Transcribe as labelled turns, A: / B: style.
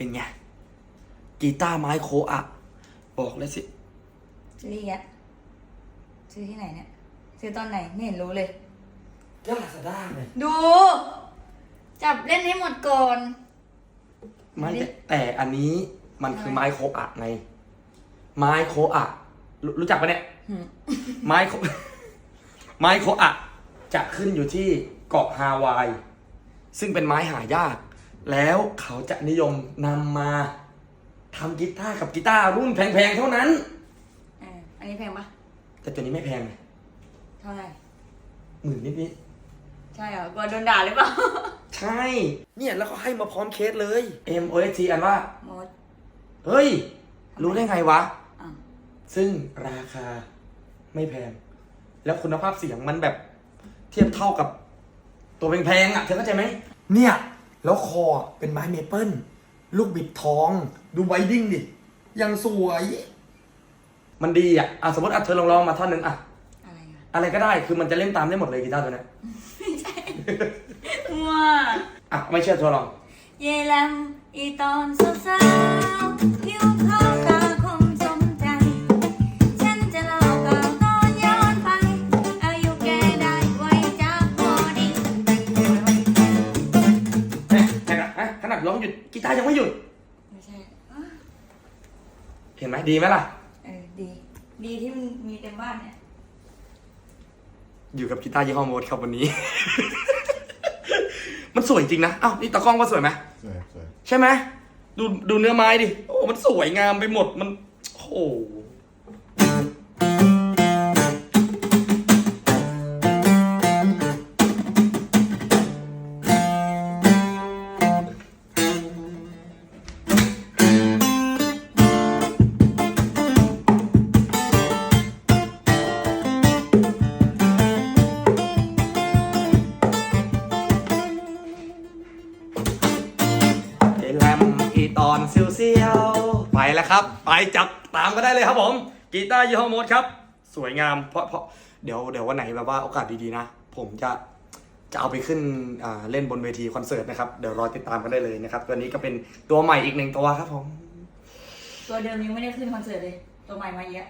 A: เป็นไง กีตาร์ไม้โคอะบอกเลยสิ
B: ซื้ออีกแล้วซื้อที่ไหนเนี่ย ซื้อตอนไหนไม่เห็นรู้เลย
A: ก็ลาซาด้าเลย
B: ดู จับเล่นให้หมดก่อน
A: ไม่แต่แต่อันนี้มันคือไม้โคอะไง ไม้โคอะรู้รู้จักปะเนี่ย
B: หืม
A: ไม้โค ไม้โคอะจะขึ้นอยู่ที่เกาะฮาวาย ซึ่งเป็นไม้หายาก แล้วเขาจะนิยมนำมาทำกีตาร์กับกีตาร์รุ่นแพงๆเท่านั้น
B: เอออันนี้แพงปะ
A: แต่ตัวนี้ไม่แพงนะ
B: เท่าไหร่
A: หมื่นนิด
B: ใช่เหรอกลัวโดนด่าหรือเปล่า
A: ๆใช่ เนี่ยแล้วเขาให้มาพร้อมเคสเลย M O S T อันว่า
B: หมด
A: เฮ้ย รู้ได้ไงวะ
B: อะ
A: ซึ่งราคาไม่แพง แล้วคุณภาพเสียงมันแบบเทียบเท่ากับตัวแพงๆอะ เธอเข้าใจไหม เนี่ย แล้วคอเป็นไม้เมเปิลลูกบิดทอง ดูไวดิ้งดิ ยังสวย มันดีอะอะสมมติอะเธอลองลองมาท่อนหนึ่งอะ
B: อะไรอะ
A: อะไรก็ได้คือมันจะเล่นตามได้หมดเลยกีตาร์ตัวเนี้ย
B: ว้า
A: อะไม่เชื่อเธอลอง
B: เยลำอีตอนสาวๆผิว ตา
A: ร์ยังไม่หยุด
B: ไม่ใช่อะ
A: เห็นไหมดีไหมล่ะ
B: เออดี ดีที่มันมีเต็มบ้านเนี่ย
A: อยู่กับกีตาร์ยี่ห้อโมดครับวันนี้ มันสวยจริงนะอ้าวนี่ตากล้องว่าสวยไหม
C: สวยสวย
A: ใช่ไหมดูดูเนื้อไม้ดิโอ้มันสวยงามไปหมดมัน โอ้โห ไปแล้วครับ ไปจับตามก็ได้เลยครับผม กีตาร์ยี่ห้อโมดครับ สวยงามเพราะเพราะเดี๋ยวเดี๋ยววันไหนแบบว่าโอกาสดีๆนะ ผมจะจะเอาไปขึ้นเล่นบนเวทีคอนเสิร์ตนะครับ เดี๋ยวรอติดตามกันได้เลยนะครับตัวนี้ก็เป็นตัวใหม่อีกหนึ่งตัวครับผม
B: ตัวเดิมยังไม่ได้ขึ้นคอนเสิร์ตเลย ตัวใหม่มาเยอะ